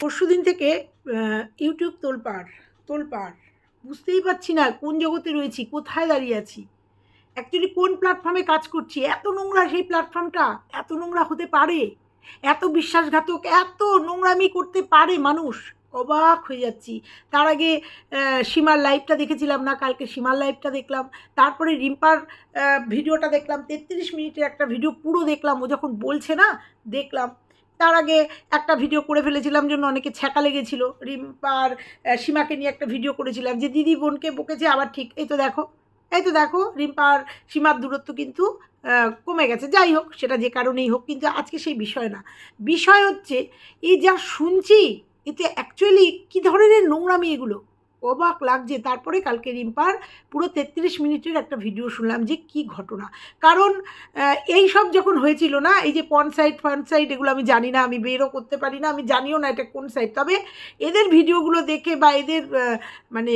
পরশু দিন থেকে ইউটিউব তোলপাড় তোলপাড়। বুঝতেই পারছি না কোন জগতে রয়েছি, কোথায় দাঁড়িয়ে আছি। অ্যাকচুয়ালি কোন প্ল্যাটফর্মে কাজ করছি? এত নোংরা সেই প্ল্যাটফর্মটা এত নোংরা হতে পারে? এত বিশ্বাসঘাতক, এত নোংরামি করতে পারে মানুষ? অবাক হয়ে যাচ্ছি। তার আগে সীমার লাইভটা দেখেছিলাম না, কালকে সীমার লাইভটা দেখলাম। তারপরে রিম্পার ভিডিওটা দেখলাম, তেত্রিশ মিনিটের একটা ভিডিও পুরো দেখলাম। ও যখন বলছে না, দেখলাম। তার আগে একটা ভিডিও করে ফেলেছিলাম জন্য অনেকে ছ্যাঁকা লেগেছিল। রিম্পার সীমাকে নিয়ে একটা ভিডিও করেছিলাম যে, দিদি, বোনকে বকেছে, আবার ঠিক। এই তো দেখো, এই তো দেখো রিম্পার সীমার দূরত্ব কিন্তু কমে গেছে। যাই হোক, সেটা যে কারণেই হোক, কিন্তু আজকে সেই বিষয় না। বিষয় হচ্ছে, এই যা শুনছি, এতে অ্যাকচুয়ালি কী ধরনের নোংরামি এগুলো? অবাক লাগছে। তারপরে কালকে রিম্পার পুরো তেত্রিশ মিনিটের একটা ভিডিও শুনলাম যে কি ঘটনা। কারণ এই সব যখন হয়েছিল না, এই যে পন সাইড ফন সাইড এগুলো আমি জানি না, আমি বেরও করতে পারি না, আমি জানিও না এটা কোন সাইড তবে এদের ভিডিওগুলো দেখে বা এদের মানে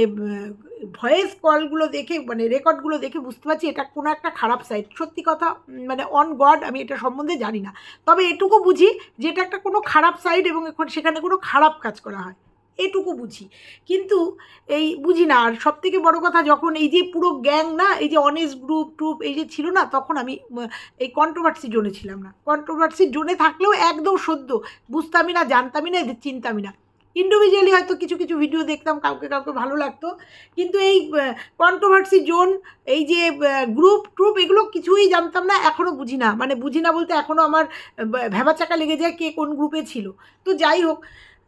ভয়েস কলগুলো দেখে মানে রেকর্ডগুলো দেখে বুঝতে পারছি এটা কোনো একটা খারাপ সাইড সত্যি কথা মানে অন গড আমি এটা সম্বন্ধে জানি না। তবে এটুকু বুঝি যে এটা একটা কোনো খারাপ সাইড এবং এখন সেখানে কোনো খারাপ কাজ করা হয়। এটুকু বুঝি। কিন্তু এই বুঝি না। আর সব থেকে বড়ো কথা, যখন এই যে পুরো গ্যাং না, এই যে অনেস্ট গ্রুপ ট্রুপ এই যে ছিল না, তখন আমি এই কন্ট্রোভার্সি জোনে ছিলাম না। কন্ট্রোভার্সি জোনে থাকলেও একদম সদ্য। বুঝতামই না, জানতামই না, এদের চিনতামই না। ইন্ডিভিজুয়ালি হয়তো কিছু কিছু ভিডিও দেখতাম, কাউকে কাউকে ভালো লাগতো। কিন্তু এই কন্ট্রোভার্সি জোন, এই যে গ্রুপ ট্রুপ এগুলো কিছুই জানতাম না এখনও বুঝি না। মানে বুঝি না বলতে এখনও আমার ভেবাচাকা লেগে যায় কে কোন গ্রুপে ছিল। তো যাই হোক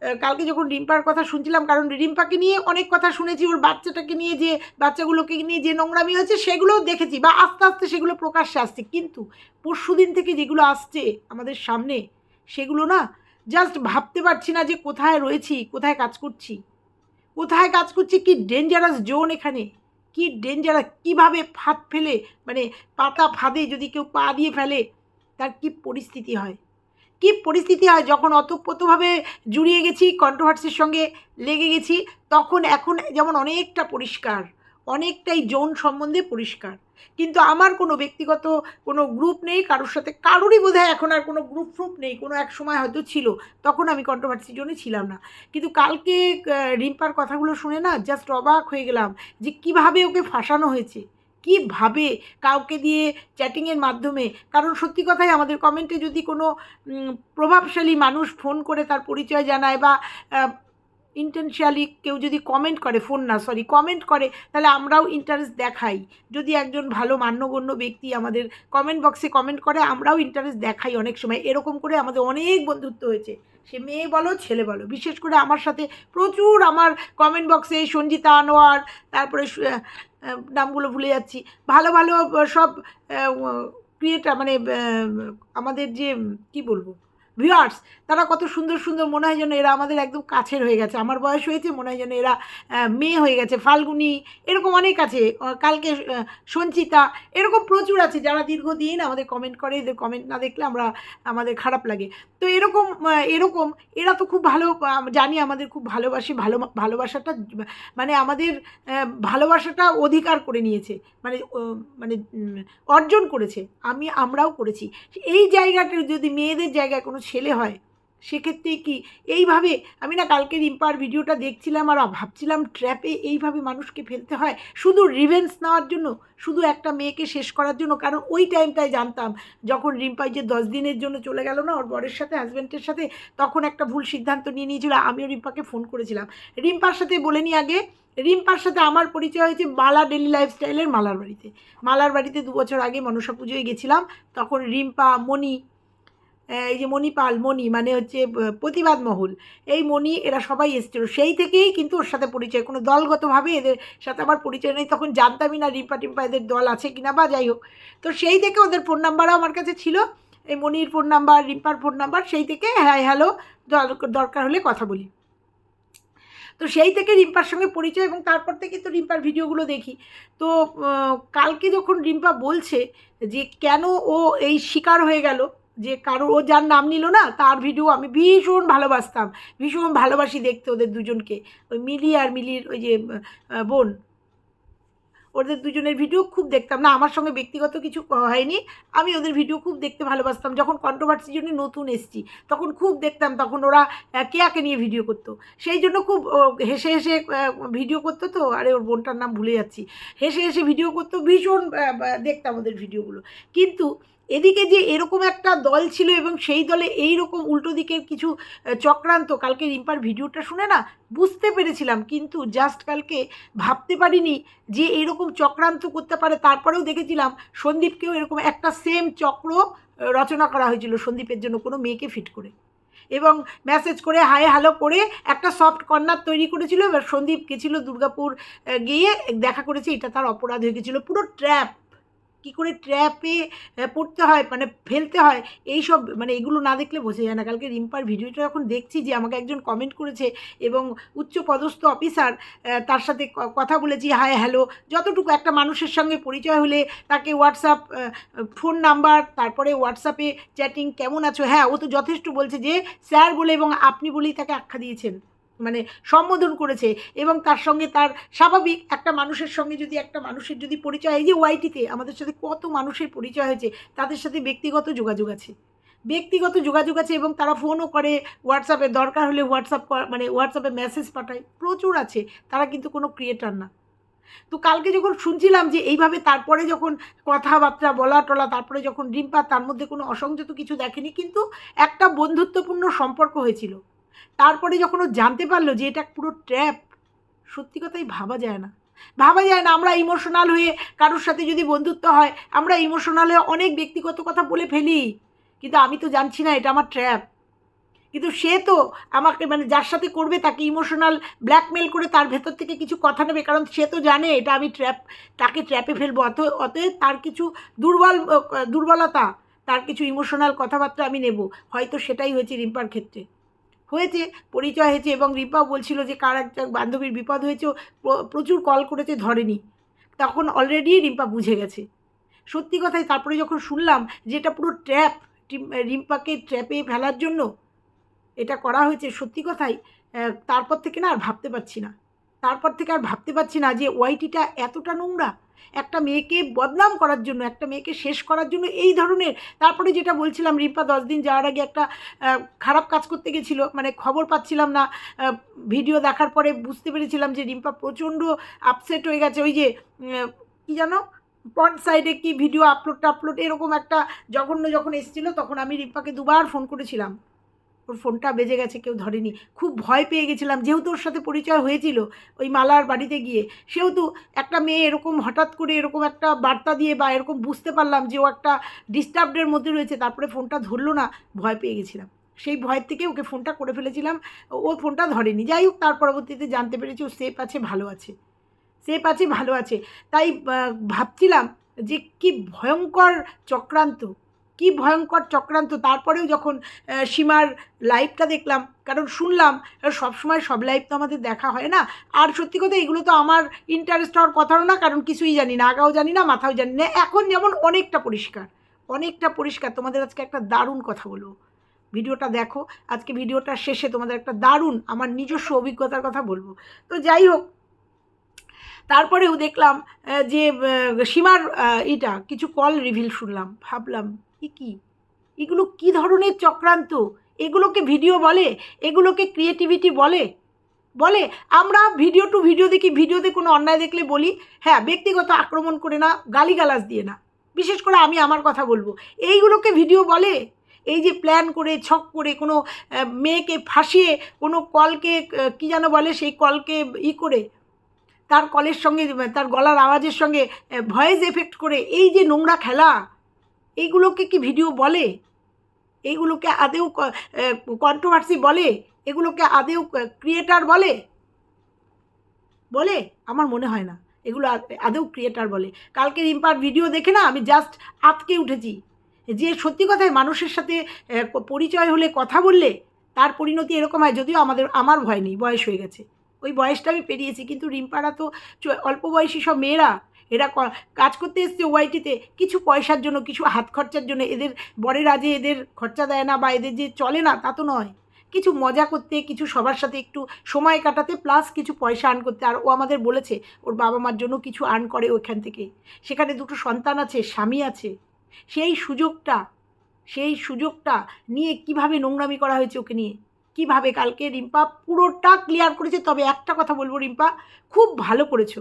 কালকে যখন রিম্পার কথা শুনছিলাম, কারণ রিম্পাকে নিয়ে অনেক কথা শুনেছি, ওর বাচ্চাটাকে নিয়ে যে বাচ্চাগুলোকে নিয়ে যে নোংরামি হয়েছে, সেগুলোও দেখেছি বা আস্তে আস্তে সেগুলো প্রকাশ্যে আসছে। কিন্তু পরশু দিন থেকে যেগুলো আসছে আমাদের সামনে, সেগুলো না জাস্ট ভাবতে পারছি না যে কোথায় রয়েছি, কোথায় কাজ করছি। কোথায় কাজ করছি, কি ডেঞ্জারাস জোন এখানে? কি ডেঞ্জারাস কীভাবে ফাঁদ ফেলে মানে পাতা ফাঁদে যদি কেউ পা দিয়ে ফেলে, তার কি পরিস্থিতি হয়? কি পরিস্থিতি হয়? যখন অতপ্রতভাবে জুড়িয়ে গেছি কন্ট্রোভার্সির সঙ্গে লেগে গেছি, তখন এখন যেমন অনেকটা পরিষ্কার, অনেকটাই জোন সম্বন্ধে পরিষ্কার। কিন্তু আমার কোনো ব্যক্তিগত কোনো গ্রুপ নেই, কারোর সাথে, কারোরই বোধহয় এখন আর কোনো গ্রুপ ফ্রুপ নেই। কোনো এক সময় হয়তো ছিল, তখন আমি কন্ট্রোভার্সি জোনে ছিলাম না। কিন্তু কালকে রিম্পার কথাগুলো শুনে না জাস্ট অবাক হয়ে গেলাম যে কীভাবে ওকে ফাঁসানো হয়েছে। কীভাবে কাউকে দিয়ে চ্যাটিংয়ের মাধ্যমে? কারণ সত্যি কথাই আমাদের কমেন্টে যদি কোনো প্রভাবশালী মানুষ ফোন করে তার পরিচয় জানায় বা ইন্টেনশিয়ালি কেউ যদি কমেন্ট করে ফোন না সরি কমেন্ট করে, তাহলে আমরাও ইন্টারেস্ট দেখাই। যদি একজন ভালো মান্যগণ্য ব্যক্তি আমাদের কমেন্ট বক্সে কমেন্ট করে, আমরাও ইন্টারেস্ট দেখাই অনেক সময়। এরকম করে আমাদের অনেক বন্ধুত্ব হয়েছে। সে মেয়ে বলো, ছেলে বলো, বিশেষ করে আমার সাথে প্রচুর আমার কমেন্ট বক্সে সঞ্জিতা আনোয়ার, তারপরে নামগুলো ভুলে যাচ্ছি। ভালো ভালো সব ক্রিয়েটার মানে আমাদের যে কি বলব? ভিউয়ার্স তারা কত সুন্দর সুন্দর মনে হয় যেন এরা আমাদের একদম কাছের হয়ে গেছে। আমার বয়স হয়েছে, মনে হয় যেন এরা মেয়ে হয়ে গেছে, ফাল্গুনি, এরকম অনেক আছে। কালকে সঞ্চিতা, এরকম প্রচুর আছে যারা দীর্ঘদিন আমাদের কমেন্ট করে, এদের কমেন্ট না দেখলে আমরা, আমাদের খারাপ লাগে। তো এরকম এরকম, এরা তো খুব ভালো জানি আমাদের খুব ভালোবাসি, ভালো, ভালোবাসাটা মানে আমাদের ভালোবাসাটা অধিকার করে নিয়েছে মানে মানে অর্জন করেছে। আমি, আমরাও করেছি। এই জায়গাটা যদি মেয়েদের জায়গায় কোনো ছেলে হয়, সেক্ষেত্রে কি এইভাবে আমি না কালকে রিম্পার ভিডিওটা দেখছিলাম আর ভাবছিলাম ট্র্যাপে এইভাবে মানুষকে ফেলতে হয়, শুধু রিভেন্স নেওয়ার জন্য, শুধু একটা মেয়েকে শেষ করার জন্য, কারণ ওই টাইমটায় জানতাম, যখন রিম্পাই যে দশ দিনের জন্য চলে গেল না ওর বরের সাথে হাজব্যান্ডের সাথে, তখন একটা ভুল সিদ্ধান্ত নিয়ে নিয়েছিল, আমিও রিম্পাকে ফোন করেছিলাম। রিম্পার সাথে বলে নি আগে, রিম্পার সাথে আমার পরিচয় হয়েছে মালা ডেলি লাইফস্টাইলের মালার বাড়িতে। মালার বাড়িতে দু বছর আগে মনসা পুজোয় গেছিলাম, তখন রিম্পা, মণি এই যে মণিপাল মণি মানে হচ্ছে প্রতিবাদ মহল। এই মণি, এরা সবাই এসেছিল। সেই থেকেই কিন্তু ওর সাথে পরিচয়। কোনো দলগতভাবে এদের সাথে আমার পরিচয় নেই। তখন জানতামই না রিম্পা টিম্পা এদের দল আছে কিনা বা যাই হোক। তো সেই থেকে ওদের ফোন নাম্বারও আমার কাছে ছিল। এই মণির ফোন নাম্বার রিম্পার ফোন নাম্বার সেই থেকে হ্যাঁ হ্যালো দরকার হলে কথা বলি। তো সেই থেকে রিম্পার সঙ্গে পরিচয় এবং তারপর থেকে তো রিম্পার ভিডিওগুলো দেখি। তো কালকে যখন রিম্পা বলছে যে কেন ও এই শিকার হয়ে গেল যে কারও ও যার নাম নিল না, তার ভিডিও আমি ভীষণ ভালোবাসতাম। ভীষণ ভালোবাসি দেখতে ওদের দুজনকে। ওই মিলি আর মিলির ওই যে বোন। ওদের দুজনের ভিডিও খুব দেখতাম। না, আমার সঙ্গে ব্যক্তিগত কিছু হয়নি। আমি ওদের ভিডিও খুব দেখতে ভালোবাসতাম। যখন কন্ট্রোভার্সির জন্য নতুন এসছি, তখন খুব দেখতাম, তখন ওরা কেয়াকে নিয়ে ভিডিও করতো। সেই জন্য খুব হেসে হেসে ভিডিও করতো তো। আরে, ওর বোনটার নাম ভুলে যাচ্ছি। হেসে হেসে ভিডিও করতো, ভীষণ দেখতাম ওদের ভিডিওগুলো কিন্তু এদিকে যে এরকম একটা দল ছিল এবং সেই দলে এই রকম উল্টো দিকের কিছু চক্রান্ত, কালকে রিম্পার ভিডিওটা শুনে না বুঝতে পেরেছিলাম, কিন্তু জাস্ট কালকে ভাবতে পারিনি যে এরকম চক্রান্ত করতে পারে। তারপরেও দেখেছিলাম সন্দীপকেও এরকম একটা সেম চক্র রচনা করা হয়েছিল সন্দীপের জন্য কোনো মেয়েকে ফিট করে। এবং মেসেজ করে, হাই হ্যালো করে একটা সফট কর্নার তৈরি করেছিল। এবার সন্দীপ গেছিল দুর্গাপুর গিয়ে দেখা করেছে, এটা তার অপরাধ হয়ে গেছিল। পুরো ট্র্যাপ কী করে ট্র্যাপে পড়তে হয় মানে ফেলতে হয় এই সব মানে এগুলো না দেখলে বোঝা যায় না। কালকে রিম্পার ভিডিওটা যখন দেখছি যে আমাকে একজন কমেন্ট করেছে এবং উচ্চ পদস্থ অফিসার তার সাথে কথা বলেছি হাই হ্যালো যতটুকু একটা মানুষের সঙ্গে পরিচয় হলে তাকে হোয়াটসঅ্যাপ ফোন নাম্বার তারপরে হোয়াটসঅ্যাপে চ্যাটিং কেমন আছো? হ্যাঁ ও তো যথেষ্ট বলছে যে, স্যার বলে এবং আপনি বলেই তাকে আখ্যা দিয়েছেন। মানে সম্বোধন করেছে এবং তার সঙ্গে তার স্বাভাবিক একটা মানুষের সঙ্গে যদি একটা মানুষের যদি পরিচয়, এই যে ওয়াইটিতে আমাদের সাথে কত মানুষের পরিচয় হয়েছে, তাদের সাথে ব্যক্তিগত যোগাযোগ আছে। ব্যক্তিগত যোগাযোগ আছে এবং তারা ফোনও করে হোয়াটসঅ্যাপে দরকার হলে হোয়াটসঅ্যাপ মানে হোয়াটসঅ্যাপে মেসেজ পাঠায়। প্রচুর আছে, তারা কিন্তু কোনো ক্রিয়েটার না। তো কালকে যখন শুনছিলাম যে এইভাবে তারপরে যখন কথাবার্তা বলা টলা তারপরে যখন রিম্পা তার মধ্যে কোনো অসংযত কিছু দেখেনি, কিন্তু একটা বন্ধুত্বপূর্ণ সম্পর্ক হয়েছিল। তারপরে যখন ও জানতে পারল যে এটা পুরো ট্র্যাপ সত্যি কথাই ভাবা যায় না। ভাবা যায় না, আমরা ইমোশনাল হয়ে কারোর সাথে যদি বন্ধুত্ব হয়, আমরা ইমোশনাল হয়ে অনেক ব্যক্তিগত কথা বলে ফেলি। কিন্তু আমি তো জানছি না এটা আমার ট্র্যাপ কিন্তু সে তো আমাকে মানে যার সাথে করবে তাকে ইমোশনাল ব্ল্যাকমেল করে তার ভেতর থেকে কিছু কথা নেবে, কারণ সে তো জানে এটা আমি ট্র্যাপ তাকে ট্র্যাপে ফেলব। অত, অতএব তার কিছু দুর্বল, দুর্বলতা, তার কিছু ইমোশনাল কথাবার্তা আমি নেব। হয়তো সেটাই হয়েছে রিম্পার ক্ষেত্রে। হয়েছে, পরিচয় হয়েছে এবং রিম্পা বলছিল যে কার একটা বান্ধবীর বিপদ হয়েছে প্রচুর কল করেছে, ধরেনি। তখন অলরেডি রিম্পা বুঝে গেছে। সত্যি কথাই তারপরে যখন শুনলাম যে এটা পুরো ট্র্যাপ রিম্পাকে ট্র্যাপে ফেলার জন্য এটা করা হয়েছে, সত্যি কথাই তারপর থেকে না আর ভাবতে পারছি না। তারপর থেকে আর ভাবতে পারছি না যে ওয়াইটিটা এতটা নোংরা। একটা মেয়েকে বদনাম করার জন্য, একটা মেয়েকে শেষ করার জন্য এই ধরনের। তারপরে যেটা বলছিলাম, রিম্পা দশ দিন যাওয়ার আগে একটা খারাপ কাজ করতে গেছিল মানে খবর পাচ্ছিলাম না ভিডিও দেখার পরে বুঝতে পেরেছিলাম যে রিম্পা প্রচণ্ড আপসেট হয়ে গেছে। ওই যে কী জানো? পন সাইডে কি ভিডিও আপলোড টাপলোড এরকম একটা জঘন্য যখন এসেছিল, তখন আমি রিম্পাকে দুবার ফোন করেছিলাম। ওর ফোনটা বেজে গেছে, কেউ ধরেনি। খুব ভয় পেয়ে গেছিলাম, যেহেতু ওর সাথে পরিচয় হয়েছিল ওই মালার বাড়িতে গিয়ে। সেহেতু একটা মেয়ে এরকম হঠাৎ করে এরকম একটা বার্তা দিয়ে বা এরকম বুঝতে পারলাম যে ও একটা ডিস্টার্বডের মধ্যে রয়েছে, তারপরে ফোনটা ধরলো না, ভয় পেয়ে গেছিলাম। সেই ভয়ের থেকে ওকে ফোনটা করে ফেলেছিলাম, ও ফোনটা ধরেনি। যাই হোক, তার পরবর্তীতে জানতে পেরেছি ও সেফ আছে, ভালো আছে। সেফ আছে, ভালো আছে। তাই ভাবছিলাম যে কি ভয়ঙ্কর চক্রান্ত। কি ভয়ঙ্কর চক্রান্ত। তারপরেও যখন সীমার লাইভটা দেখলাম, কারণ শুনলাম সব সময় সব লাইভ তো আমাদের দেখা হয় না। আর সত্যি কথা, এগুলো তো আমার ইন্টারেস্ট হওয়ার কথাও না, কারণ কিছুই জানি না, আগাও জানি না, মাথাও জানি না। এখন যেমন অনেকটা পরিষ্কার অনেকটা পরিষ্কার। তোমাদের আজকে একটা দারুণ কথা বলব। ভিডিওটা দেখো, আজকে ভিডিওটা শেষে তোমাদের একটা দারুণ, আমার নিজস্ব অভিজ্ঞতার কথা বলব। তো যাই হোক, তারপরেও দেখলাম যে সীমার এটা কিছু কল রিভিল শুনলাম, ভাবলাম এ কি? এগুলো কি ধরনের চক্রান্ত? এগুলোকে ভিডিও বলে? এগুলোকে ক্রিয়েটিভিটি বলে? বলে? আমরা ভিডিও টু ভিডিও দেখি ভিডিওতে কোনো অন্যায় দেখলে বলি হ্যাঁ ব্যক্তিগত আক্রমণ করে না, গালিগালাজ দিয়ে না। বিশেষ করে আমি আমার কথা বলব। এইগুলোকে ভিডিও বলে? এই যে প্ল্যান করে, ছক করে, কোনো মেয়েকে ফাঁসিয়ে, কোনো কলকে কী যেন বলে, সেই কলকে ই করে, তার কলের সঙ্গে, তার গলার আওয়াজের সঙ্গে ভয়েস এফেক্ট করে, এই যে নোংরা খেলা এইগুলোকে কি ভিডিও বলে? এইগুলোকে আদেও কন্ট্রোভার্সি বলে? এগুলোকে আদেও ক্রিয়েটার বলে? বলে? আমার মনে হয় না। এগুলো আদেও ক্রিয়েটার বলে। কালকে রিম্পার ভিডিও দেখে না আমি জাস্ট আটকে উঠেছি। যে সত্যি কথায় মানুষের সাথে পরিচয় হলে কথা বললে তার পরিণতি এরকম হয় যদিও আমাদের, আমার ভয় নেই, বয়স হয়ে গেছে। ওই বয়সটা আমি পেরিয়েছি, কিন্তু রিম্পারা তো অল্প বয়সী সব মেয়েরা এরা কাজ করতে এসছে ওয়াইটিতে কিছু পয়সার জন্য, কিছু হাত খরচার জন্য। এদের বরেরা যে এদের খরচা দেয় না বা এদের যে চলে না, তা তো নয়। কিছু মজা করতে, কিছু সবার সাথে একটু সময় কাটাতে প্লাস কিছু পয়সা আর্ন করতে। আর ও আমাদের বলেছে, ওর বাবা মার জন্য কিছু আর্ন করে ওইখান থেকে। সেখানে দুটো সন্তান আছে, স্বামী আছে। সেই সুযোগটা সেই সুযোগটা নিয়ে কীভাবে নোংরামি করা হয়েছে ওকে নিয়ে? কীভাবে কালকে রিম্পা পুরোটা ক্লিয়ার করেছে? তবে একটা কথা বলব রিম্পা, খুব ভালো করেছ।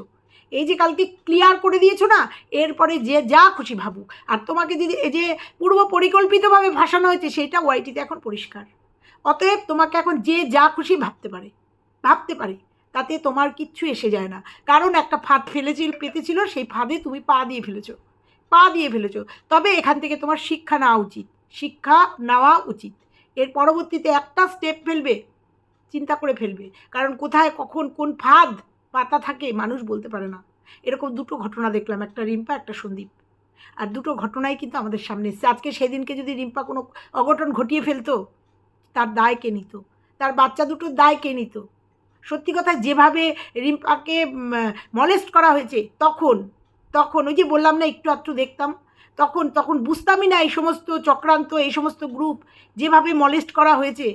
এই যে কালকে ক্লিয়ার করে দিয়েছ না, এরপরে যে যা খুশি ভাবুক। আর তোমাকে যদি এই যে পূর্ব পরিকল্পিতভাবে ভাসানো হয়েছে, সেটা ওয়াইটিতে এখন পরিষ্কার। অতএব তোমাকে এখন যে যা খুশি ভাবতে পারে ভাবতে পারে, তাতে তোমার কিচ্ছু এসে যায় না। কারণ একটা ফাঁদ ফেলেছিল, পেতেছিল, সেই ফাঁদে তুমি পা দিয়ে ফেলেছো। পা দিয়ে ফেলেছো। তবে এখান থেকে তোমার শিক্ষা নেওয়া উচিত। শিক্ষা নেওয়া উচিত। এর পরবর্তীতে একটা স্টেপ ফেলবে, চিন্তা করে ফেলবে। কারণ কোথায়, কখন, কোন ফাঁদ পাতা থাকে, মানুষ বলতে পারে না। এরকম দুটো ঘটনা দেখলাম, একটা রিম্পা, একটা সন্দীপ। আর দুটো ঘটনাই কিন্তু আমাদের সামনে এসছে। আজকে সেদিনকে যদি রিম্পা কোনো অঘটন ঘটিয়ে ফেলতো, তার দায় কে নিত? তার বাচ্চা দুটোর দায় কে নিত? সত্যি কথা, যেভাবে রিম্পাকে মলেস্ট করা হয়েছে, তখন তখন, ওই যে বললাম না, একটু একটু দেখতাম, তখন তখন বুঝতামই না এই সমস্ত চক্রান্ত, এই সমস্ত গ্রুপ যেভাবে মলেস্ট করা হয়েছে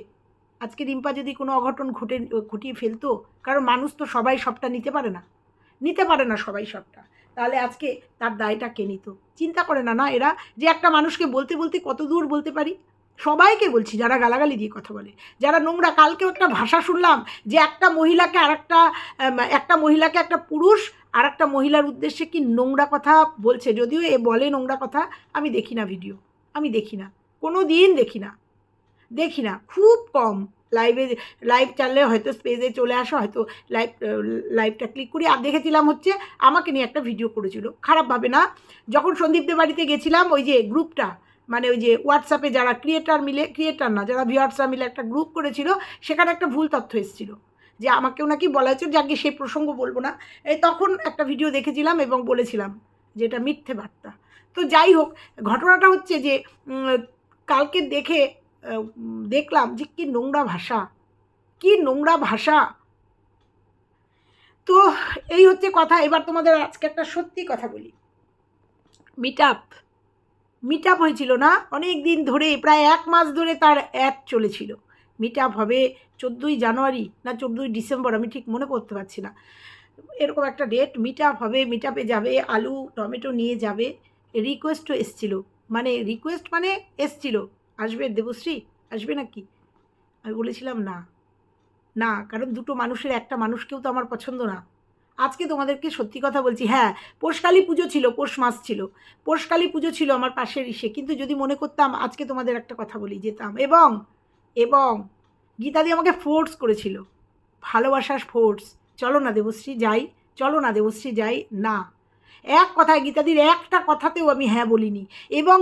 আজকে রিম্পা যদি কোনো অঘটন ঘটে, ঘটিয়ে ফেলতো, কারণ মানুষ তো সবাই সবটা নিতে পারে না। নিতে পারে না সবাই সবটা। তাহলে আজকে তার দায়টা কে নিত? চিন্তা করে না না, এরা যে একটা মানুষকে বলতে বলতে কত দূর বলতে পারি? সবাইকে বলছি, যারা গালাগালি দিয়ে কথা বলে। যারা নোংরা কালকেও একটা ভাষা শুনলাম যে একটা মহিলাকে আর একটা একটা মহিলাকে একটা পুরুষ আর একটা মহিলার উদ্দেশ্যে কি নোংরা কথা বলছে? যদিও এ বলে নোংরা কথা, আমি দেখি না ভিডিও। আমি দেখি না। কোনো দিন দেখি না। দেখি না, খুব কম। লাইভে লাইভ চাললে হয়তো স্পেজে চলে আসা, হয়তো লাইভ লাইভটা ক্লিক করি। আর দেখেছিলাম হচ্ছে, আমাকে নিয়ে একটা ভিডিও করেছিল। খারাপভাবে না, যখন সন্দীপদের বাড়িতে গেছিলাম, ওই যে গ্রুপটা মানে ওই যে হোয়াটসঅ্যাপে যারা ক্রিয়েটার মিলে ক্রিয়েটার না, যারা ভিউয়ার্সরা মিলে একটা গ্রুপ করেছিল, সেখানে একটা ভুল তথ্য এসেছিল। যে আমাকেও নাকি বলা হয়েছে যাকে সেই প্রসঙ্গ বলব না। এই তখন একটা ভিডিও দেখেছিলাম এবং বলেছিলাম যে এটা মিথ্যে বার্তা। তো যাই হোক, ঘটনাটা হচ্ছে যে কালকে দেখে দেখলাম যে কী নোংরা ভাষা, কী নোংরা ভাষা। তো এই হচ্ছে কথা। এবার তোমাদের আজকে একটা সত্যি কথা বলি। মিট আপ মিট আপ হয়েছিল না? অনেক দিন ধরে, প্রায় এক মাস ধরে তার অ্যাড চলেছিল। মিট আপ হবে চোদ্দোই জানুয়ারি না চোদ্দোই ডিসেম্বর, আমি ঠিক মনে করতে পারছি না। এরকম একটা ডেট মিট আপ হবে মিট আপে যাবে, আলু, টমেটো নিয়ে যাবে। রিকোয়েস্টও এসছিল। মানে রিকোয়েস্ট মানে এসছিল। আসবে দেবশ্রী? আসবে নাকি? আমি বলেছিলাম না। না, কারণ দুটো মানুষের একটা মানুষকেও তো আমার পছন্দ না। আজকে তোমাদেরকে সত্যি কথা বলছি হ্যাঁ পোষকালী পুজো ছিল, পৌষ মাস ছিল। পোষকালী পুজো ছিল আমার পাশের ইসে, কিন্তু যদি মনে করতাম আজকে তোমাদের একটা কথা বলি, যেতাম। এবং এবং গীতাদি আমাকে ফোর্স করেছিল। ভালোবাসার ফোর্স। চলো না দেবশ্রী যাই, চলো না দেবশ্রী যাই, না। এক কথায় গীতাদির একটা কথাতেও আমি হ্যাঁ বলিনি। এবং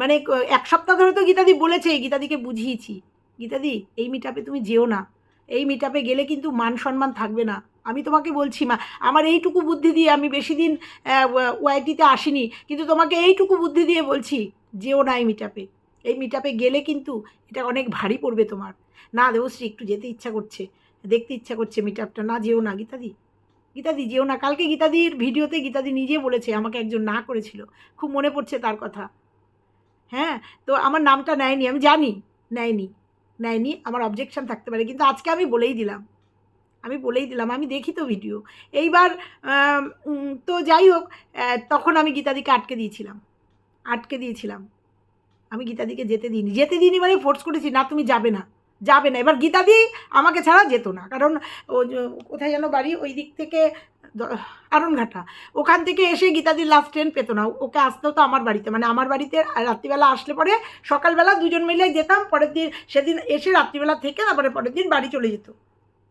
মানে এক সপ্তাহ ধরে তো গীতাদি বলেছে, গীতাদিকে বুঝিয়েছি। গীতাদি, এই মিটাপে তুমি যেও না। এই মিটাপে গেলে কিন্তু মান সম্মান থাকবে না। আমি তোমাকে বলছি মা, আমার এইটুকু বুদ্ধি দিয়ে আমি বেশি দিন ওয়াইটিতে আসিনি, কিন্তু তোমাকে এইটুকু বুদ্ধি দিয়ে বলছি, যেও না এই মিটাপে এই মিটাপে গেলে কিন্তু এটা অনেক ভারী পড়বে তোমার। না দেবশ্রী, একটু যেতে ইচ্ছা করছে। দেখতে ইচ্ছা করছে মিটাপটা না যেও না গীতাদি। গীতাদি যেও না কালকে গীতাদির ভিডিওতে গীতাদি নিজে বলেছে, আমাকে একজন না করেছিল। খুব মনে পড়ছে তার কথা। হ্যাঁ তো আমার নামটা নেয়নি, আমি জানি, নেয়নি নেয়নি, আমার অবজেকশন থাকতে পারে, কিন্তু আজকে আমি বলেই দিলাম। আমি বলেই দিলাম, আমি দেখি তো ভিডিও এইবার তো যাই হোক তখন আমি গীতাদিকে আটকে দিয়েছিলাম আটকে দিয়েছিলাম। আমি গীতাদিকে যেতে দিইনি। যেতে দিইনি মানে ফোর্স করেছি, না তুমি যাবে না। যাবে না। এবার গীতাদি আমাকে ছাড়া যেত না। কারণ ও কোথায় যেন বাড়ি ওই দিক থেকে আরনঘাটা ওখান থেকে এসে গীতাদির লাস্ট ট্রেন পেতো না। ওকে আসতে হতো আমার বাড়িতে। মানে আমার বাড়িতে রাত্রিবেলা আসলে পরে সকালবেলা দুজন মিলে যেতাম। পরের দিন সেদিন এসে রাত্রিবেলা থেকে তারপরে পরের দিন বাড়ি চলে যেত।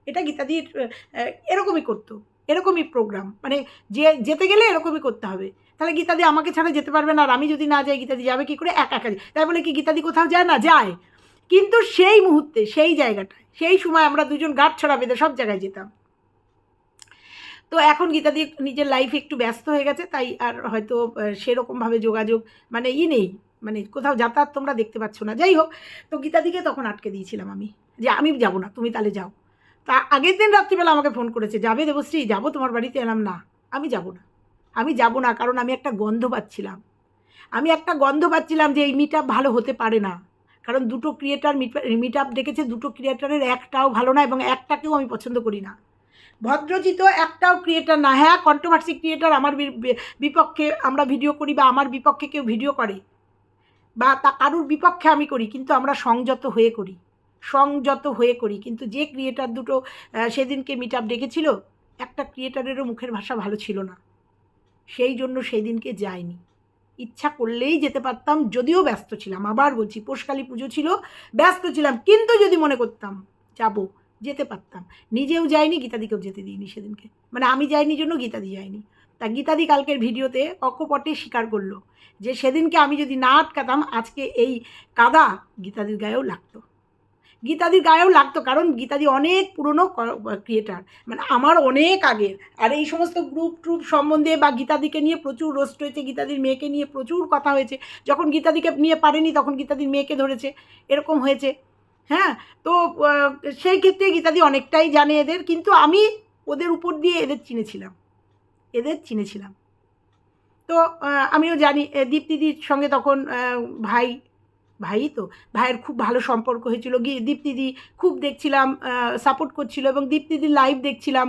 এটা গীতাদির এরকমই করতো। এরকমই প্রোগ্রাম মানে যে, যেতে গেলে এরকমই করতে হবে। তাহলে গীতাদি আমাকে ছাড়া যেতে পারবে না। আর আমি যদি না যাই, গীতাদি যাবে কী করে? একা একা। তাই বলে কি গীতাদি কোথাও যায় না? যায়। কিন্তু সেই মুহূর্তে, সেই জায়গাটায়, সেই সময় আমরা দুজন গাঠ ছড়া বেঁধে সব জায়গায় যেতাম। তো এখন গীতাদি নিজের লাইফে একটু ব্যস্ত হয়ে গেছে, তাই আর হয়তো সেরকমভাবে যোগাযোগ মানে ই নেই মানে কোথাও যাতায়াত তোমরা দেখতে পাচ্ছ না। যাই হোক, তো গীতাদিকে তখন আটকে দিয়েছিলাম আমি, যে আমি যাব না, তুমি তাহলে যাও। তা আগের দিন রাত্রিবেলা আমাকে ফোন করেছে, যাবে দেবশ্রী, যাব তোমার বাড়িতে? এলাম, না, আমি যাব না। আমি যাব না, কারণ আমি একটা গন্ধ পাচ্ছিলাম। আমি একটা গন্ধ পাচ্ছিলাম যে এই মিটা ভালো হতে পারে না। কারণ দুটো ক্রিয়েটার মিট আপ ডেকেছে দুটো ক্রিয়েটারের একটাও ভালো না এবং একটাকেও আমি পছন্দ করি না। ভদ্রজিত একটাও ক্রিয়েটার না। হ্যাঁ কন্ট্রোভার্সি ক্রিয়েটার আমার বিপক্ষে আমরা ভিডিও করি বা আমার বিপক্ষে কেউ ভিডিও করে বা তা কারুর বিপক্ষে আমি করি, কিন্তু আমরা সংযত হয়ে করি। সংযত হয়ে করি। কিন্তু যে ক্রিয়েটার দুটো সেদিনকে মিট আপ ডেকেছিল একটা ক্রিয়েটারেরও মুখের ভাষা ভালো ছিল না। সেই জন্য সেই দিনকে যায়নি। ইচ্ছা করলেই যেতে পারতাম, যদিও ব্যস্ত ছিলাম। আবার বলছি পোষকালী পুজো ছিল, ব্যস্ত ছিলাম, কিন্তু যদি মনে করতাম, যাব, যেতে পারতাম। নিজেও যাইনি, গীতাদিকেও যেতে দিইনি সেদিনকে। মানে আমি যাইনি জন্য গীতাদি যাইনি তা গীতাদি কালকের ভিডিওতে অকপটে স্বীকার করল, যে সেদিনকে আমি যদি না আটকাতাম, আজকে এই কাদা গীতাদির গায়েও লাগতো। গীতাদির গায়েও লাগতো, কারণ গীতাদি অনেক পুরনো ক্রিয়েটার মানে আমার অনেক আগের আর এই সমস্ত গ্রুপ ট্রুপ সম্বন্ধে বা গীতাদিকে নিয়ে প্রচুর রোস্ট হয়েছে, গীতাদির মেয়েকে নিয়ে প্রচুর কথা হয়েছে। যখন গীতাদিকে নিয়ে পারেনি, তখন গীতাদির মেয়েকে ধরেছে। এরকম হয়েছে। হ্যাঁ? তো সেই ক্ষেত্রে গীতাদি অনেকটাই জানে এদের, কিন্তু আমি ওদের উপর দিয়ে এদের চিনেছিলাম। এদের চিনেছিলাম। তো আমিও জানি দীপ্তিদির সঙ্গে তখন ভাই ভাই তো, ভাইয়ের খুব ভালো সম্পর্ক হয়েছিল। গিয়ে দীপ্তিদি খুব দেখছিলাম সাপোর্ট করছিল এবং দীপ্তিদির লাইভ দেখছিলাম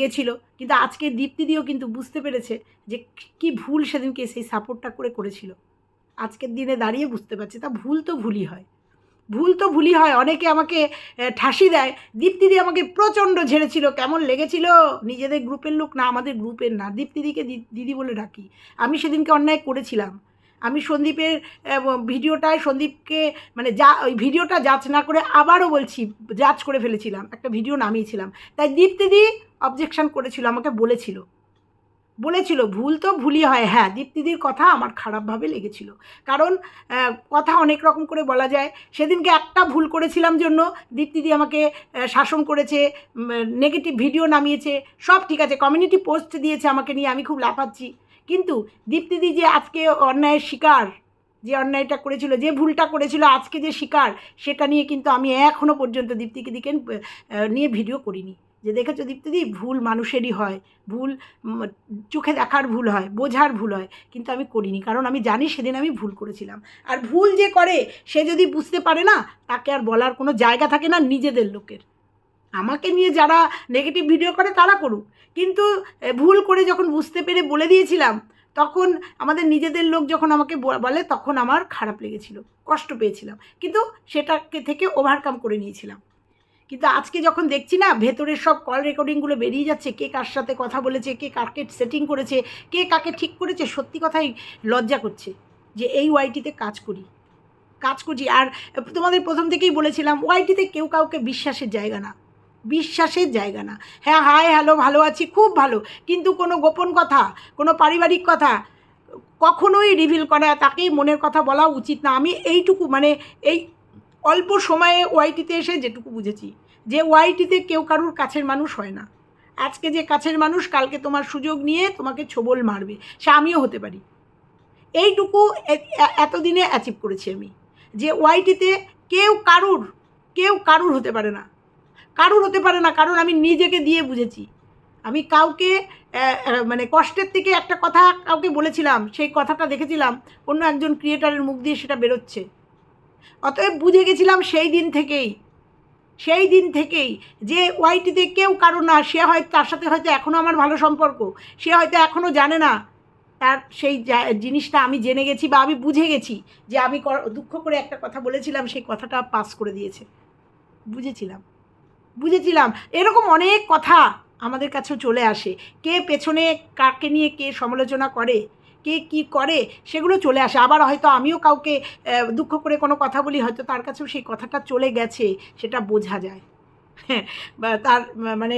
গেছিল। কিন্তু আজকে দীপ্তিদিও কিন্তু বুঝতে পেরেছে যে কি ভুল সেদিনকে সেই সাপোর্টটা করে করেছিল। আজকের দিনে দাঁড়িয়ে বুঝতে পারছে, তা ভুল তো ভুলই হয়। ভুল তো ভুলই হয়, অনেকে আমাকে ঠাসি দেয়। দীপ্তিদি আমাকে প্রচণ্ড ঝেড়েছিল, কেমন লেগেছিল? নিজেদের গ্রুপের লোক না, আমাদের গ্রুপের না। দীপ্তিদিকে দিদি বলে ডাকি। আমি সেদিনকে অন্যায় করেছিলাম। আমি সন্দীপের ভিডিওটায় সন্দীপকে মানে যা, ওই ভিডিওটা যাচ না করে আবারও বলছি, যাচ করে ফেলেছিলাম, একটা ভিডিও নামিয়েছিলাম। তাই দীপ্তিদি অবজেকশন করেছিল, আমাকে বলেছিল। বলেছিল, ভুল তো ভুলই হয়। হ্যাঁ দীপ্তিদির কথা আমার খারাপভাবে লেগেছিল। কারণ কথা অনেক রকম করে বলা যায়। সেদিনকে একটা ভুল করেছিলাম জন্য দীপ্তিদি আমাকে শাসন করেছে নেগেটিভ ভিডিও নামিয়েছে, সব ঠিক আছে। কমিউনিটি পোস্ট দিয়েছে আমাকে নিয়ে, আমি খুব লাফাচ্ছি। কিন্তু দীপ্তিদি যে আজকে অন্যায়ের শিকার, যে অন্যায়টা করেছিল, যে ভুলটা করেছিল আজকে যে শিকার, সেটা নিয়ে কিন্তু আমি এখনও পর্যন্ত দীপ্তিকে দিকে নিয়ে ভিডিও করিনি। যে দেখেছ দীপ্তিদি, ভুল মানুষেরই হয়, ভুল চোখে দেখার ভুল হয়, বোঝার ভুল হয়, কিন্তু আমি করিনি। কারণ আমি জানি সেদিন আমি ভুল করেছিলাম। আর ভুল যে করে, সে যদি বুঝতে পারে না, তাকে আর বলার কোনো জায়গা থাকে না নিজেদের লোকের। আমাকে নিয়ে যারা নেগেটিভ ভিডিও করে তারা করুক। কিন্তু ভুল করে যখন বুঝতে পেরে বলে দিয়েছিলাম, তখন আমাদের নিজেদের লোক যখন আমাকে বলে, তখন আমার খারাপ লেগেছিল, কষ্ট পেয়েছিলাম। কিন্তু সেটাকে থেকে ওভারকাম করে নিয়েছিলাম। কিন্তু আজকে যখন দেখছি না, ভেতরের সব কল রেকর্ডিংগুলো বেরিয়ে যাচ্ছে, কে কার সাথে কথা বলেছে, কে কাকে সেটিং করেছে, কে কাকে ঠিক করেছে, সত্যি কথাই লজ্জা করছে যে এই ওয়াইটিতে কাজ করি। কাজ করছি। আর তোমাদের প্রথম থেকেই বলেছিলাম ওয়াইটিতে কেউ কাউকে বিশ্বাসের জায়গা না। বিশ্বাসের জায়গা না। হ্যাঁ হাই হ্যালো ভালো আছি, খুব ভালো। কিন্তু কোনো গোপন কথা, কোনো পারিবারিক কথা কখনোই রিভিল করা, তাকেই মনের কথা বলা উচিত না। আমি এইটুকু মানে এই অল্প সময়ে ওয়াইটিতে এসে যেটুকু বুঝেছি, যে ওয়াইটিতে কেউ কারুর কাছের মানুষ হয় না। আজকে যে কাছের মানুষ, কালকে তোমার সুযোগ নিয়ে তোমাকে ছোবল মারবে, সে আমিও হতে পারি। এইটুকু এতদিনে অ্যাচিভ করেছি আমি, যে ওয়াইটিতে কেউ কারুর কেউ কারুর হতে পারে না। কারুর হতে পারে না কারণ আমি নিজেকে দিয়ে বুঝেছি। আমি কাউকে মানে কষ্টের থেকে একটা কথা কাউকে বলেছিলাম, সেই কথাটা দেখেছিলাম, অন্য একজন ক্রিয়েটারের মুখ দিয়ে সেটা বেরোচ্ছে। অতএব বুঝে গেছিলাম সেই দিন থেকেই, সেই দিন থেকেই যে ওয়াইটিতে কেউ কারও না, সে হয়তো তার সাথে হয়তো এখনও আমার ভালো সম্পর্ক, সে হয়তো এখনও জানে না, তার সেই জিনিসটা আমি জেনে গেছি বা আমি বুঝে গেছি যে আমি দুঃখ করে একটা কথা বলেছিলাম, সেই কথাটা পাস করে দিয়েছে। বুঝেছিলাম। বুঝেছিলাম। এরকম অনেক কথা আমাদের কাছেও চলে আসে। কে পেছনে কাকে নিয়ে কে সমালোচনা করে, কে কি করে, সেগুলো চলে আসে। আবার হয়তো আমিও কাউকে দুঃখ করে কোনো কথা বলি, হয়তো তার কাছেও সেই কথাটা চলে গেছে, সেটা বোঝা যায়। হ্যাঁ তার মানে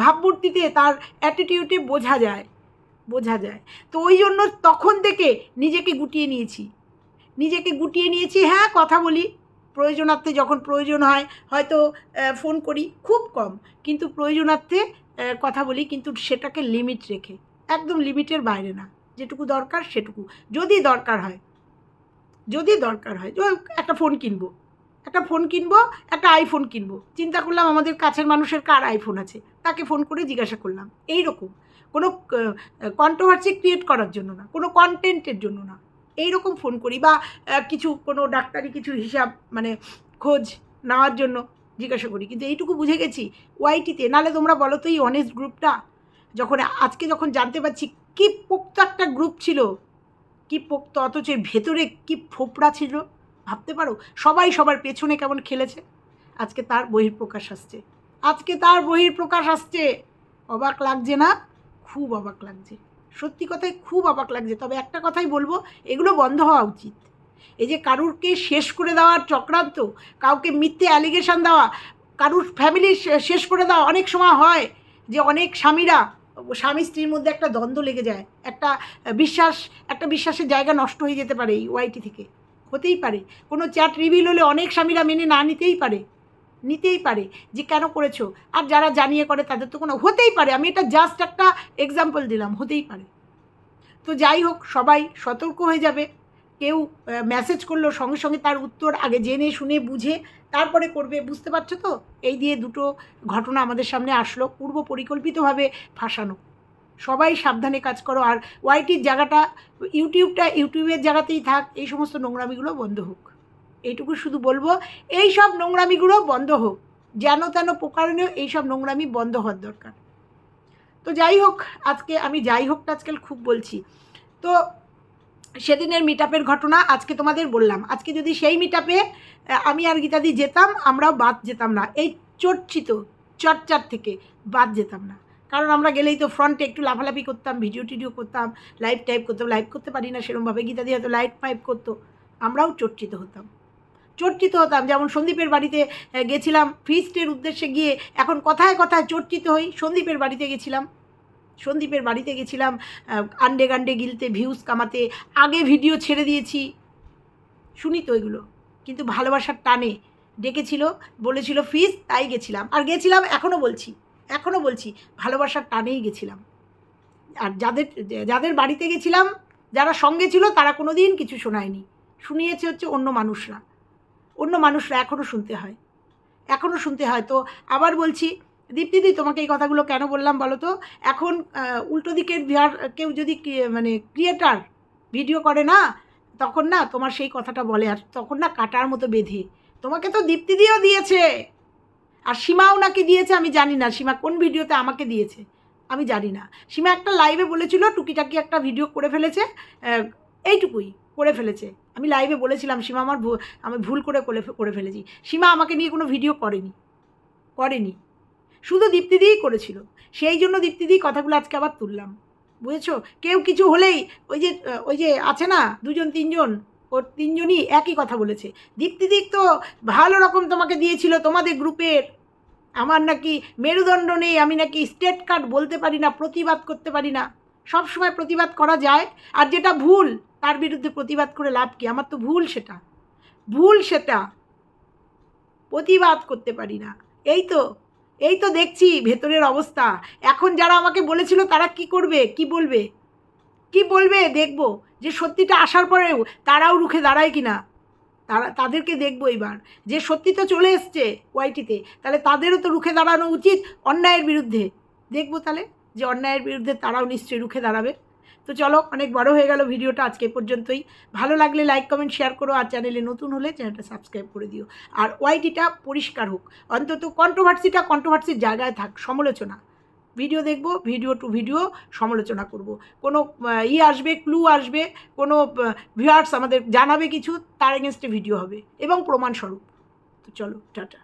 ভাবমূর্তিতে তার অ্যাটিটিউডে বোঝা যায় বোঝা যায়। তো ওই জন্য তখন থেকে নিজেকে গুটিয়ে নিয়েছি। নিজেকে গুটিয়ে নিয়েছি হ্যাঁ কথা বলি। প্রয়োজনার্থে যখন প্রয়োজন হয়, হয়তো ফোন করি, খুব কম। কিন্তু প্রয়োজনার্থে কথা বলি, কিন্তু সেটাকে লিমিট রেখে। একদম লিমিটের বাইরে না। যেটুকু দরকার সেটুকু। যদি দরকার হয়, যদি দরকার হয় একটা ফোন কিনবো। একটা ফোন কিনবো, একটা আইফোন কিনবো। চিন্তা করলাম আমাদের কাছের মানুষের কার আইফোন আছে? তাকে ফোন করে জিজ্ঞাসা করলাম। এই রকম কোনো কন্ট্রোভার্সি ক্রিয়েট করার জন্য না। কোনো কন্টেন্টের জন্য না। এই রকম ফোন করি বা কিছু কোনো ডাক্তারি কিছু হিসাব মানে খোঁজ নেওয়ার জন্য জিজ্ঞাসা করি। কিন্তু এইটুকু বুঝে গেছি ওয়াইটিতে নালে তোমরা বলো তো এই অনেস্ট গ্রুপটা যখন আজকে যখন জানতে পারছি কি পোক্ত একটা গ্রুপ ছিল, কি পোক্ত, অথচ ভেতরে কি ফোপড়া ছিল, ভাবতে পারো? সবাই সবার পেছনে কেমন খেলেছে? আজকে তার বহির্প্রকাশ আসছে। আজকে তার বহির্প্রকাশ আসছে। অবাক লাগছে না? খুব অবাক লাগছে। সত্যি কথাই খুব অবাক লাগছে। তবে একটা কথাই বলব, এগুলো বন্ধ হওয়া উচিত। এই যে কারুরকে শেষ করে দেওয়ার চক্রান্ত, কাউকে মিথ্যে অ্যালিগেশন দেওয়া, কারুর ফ্যামিলি শেষ করে দেওয়া অনেক সময় হয় যে অনেক স্বামীরা, স্বামী স্ত্রীর মধ্যে একটা দ্বন্দ্ব লেগে যায়। একটা বিশ্বাস, একটা বিশ্বাসের জায়গা নষ্ট হয়ে যেতে পারে এই ওয়াইটি থেকে। হতেই পারে। কোনো চ্যাট রিভিল হলে অনেক স্বামীরা মেনে না নিতেই পারে। নিতেই পারে যে কেন করেছ? আর যারা জানিয়ে করে তাদের তো কোনো হতেই পারে। আমি এটা জাস্ট একটা এক্সাম্পল দিলাম, হতেই পারে। তো যাই হোক, সবাই সতর্ক হয়ে যাবে। কেউ মেসেজ করল, সঙ্গে সঙ্গে তার উত্তর আগে জেনে, শুনে, বুঝে, তারপরে করবে, বুঝতে পারছ তো? এই দিয়ে দুটো ঘটনা আমাদের সামনে আসলো, পূর্ব পরিকল্পিতভাবে ফাঁসানো। সবাই সাবধানে কাজ করো। আর ওয়াইটির জায়গাটা, ইউটিউবটা, ইউটিউবের জায়গাতেই থাক, এই সমস্ত নোংরামিগুলো বন্ধ হোক। এইটুকু শুধু বলব, এই সব নোংরামিগুলো বন্ধ হোক। যেন তেন প্রকারণে এই সব নোংরামি বন্ধ হওয়ার দরকার। তো যাই হোক, আজকে আমি যাই হোকটা আজকাল খুব বলছি। তো সেদিনের মিট ঘটনা আজকে তোমাদের বললাম। আজকে যদি সেই মিট আমি আর গীতাদি যেতাম, আমরাও বাদ যেতাম না। এই চর্চিত, চর্চার থেকে বাদ যেতাম না। কারণ আমরা গেলেই তো ফ্রন্টে একটু লাফালাফি করতাম ভিডিও টিডিও করতাম লাইভ টাইপ করতাম লাইভ করতে পারি না সেরকমভাবে গীতাদি হয়তো লাইভ ফাইভ করতো। আমরাও চর্চিত হতাম। চর্চিত হতাম। যেমন সন্দীপের বাড়িতে গেছিলাম ফিস্টের উদ্দেশ্যে গিয়ে এখন কথায় কথায় চর্চিত হই, সন্দীপের বাড়িতে গেছিলাম। সন্দীপের বাড়িতে গেছিলাম আন্ডে গান্ডে গিলতে ভিউজ কামাতে। আগে ভিডিও ছেড়ে দিয়েছি। শুনি তো এগুলো। কিন্তু ভালোবাসার টানে ডেকেছিল, বলেছিল ফিস তাই গেছিলাম। আর গেছিলাম এখনও বলছি এখনও বলছি, ভালোবাসার টানেই গেছিলাম। আর যাদের যাদের বাড়িতে গেছিলাম, যারা সঙ্গে ছিল, তারা কোনো দিন কিছু শোনায়নি। শুনিয়েছে হচ্ছে অন্য মানুষরা। অন্য মানুষরা এখনও শুনতে হয়। এখনও শুনতে হয়। তো আবার বলছি, দীপ্তিদি, তোমাকে এই কথাগুলো কেন বললাম বলো তো? এখন উল্টো দিকের ভিয়ার, কেউ যদি মানে ক্রিয়েটার ভিডিও করে না, তখন না তোমার সেই কথাটা বলে। আর তখন না কাটার মতো বেঁধে। তোমাকে তো দীপ্তিদিও দিয়েছে। আর সীমাও নাকি দিয়েছে, আমি জানি না। সীমা কোন ভিডিওতে আমাকে দিয়েছে, আমি জানি না। সীমা একটা লাইভে বলেছিল, টুকিটাকি একটা ভিডিও করে ফেলেছে এইটুকুই। করে ফেলেছে। আমি লাইভে বলেছিলাম, সীমা আমার আমি ভুল করে করে করে ফেলেছি। সীমা আমাকে নিয়ে কোনো ভিডিও করেনি। করেনি। শুধু দীপ্তিদিই করেছিল। সেই জন্য দীপ্তিদি কথাগুলো আজকে আবার তুললাম। বুঝেছ? কেউ কিছু হলেই ওই যে ওই যে আছে না, দুজন, তিনজন, ওর তিনজনই একই কথা বলেছে। দীপ্তিদিক তো ভালো রকম তোমাকে দিয়েছিল তোমাদের গ্রুপের আমার নাকি মেরুদণ্ড নেই, আমি নাকি স্টেট কার্ড বলতে পারি না, প্রতিবাদ করতে পারি না। সব সময় প্রতিবাদ করা যায়। আর যেটা ভুল তার বিরুদ্ধে প্রতিবাদ করে লাভ কি? আমার তো ভুল সেটা। ভুল সেটা প্রতিবাদ করতে পারি না। এই তো এই তো দেখছি ভেতরের অবস্থা। এখন যারা আমাকে বলেছিল তারা কি করবে? কি বলবে? কি বলবে? দেখব। যে সত্যিটা আসার পরেও তারাও রুখে দাঁড়ায় কি না তারা, তাদেরকে দেখব এবার। যে সত্যি তো চলে এসছে ওয়াইটিতে, তাহলে তাদেরও তো রুখে দাঁড়ানো উচিত অন্যায়ের বিরুদ্ধে। দেখব তাহলে যে অন্যায়ের বিরুদ্ধে তারাও নিশ্চয়ই রুখে দাঁড়াবে। তো চলো, অনেক বড় হয়ে গেল ভিডিওটা আজকে পর্যন্তই। ভালো লাগলে লাইক কমেন্ট শেয়ার করো আর চ্যানেলে নতুন হলে চ্যানেলটা সাবস্ক্রাইব করে দিও। আর ওয়াইটিটা পরিষ্কার হোক, অন্তত কন্ট্রোভার্সিটা কন্ট্রোভার্সির জায়গায় থাক, সমালোচনা। ভিডিও দেখব ভিডিও টু ভিডিও সমালোচনা করব। কোনো ই আসবে ক্লু আসবে, কোনো ভিউয়ার্স আমাদের জানাবে কিছু, তার এগেনস্টে ভিডিও হবে। এবং প্রমাণস্বরূপ। তো চলো, টাটা।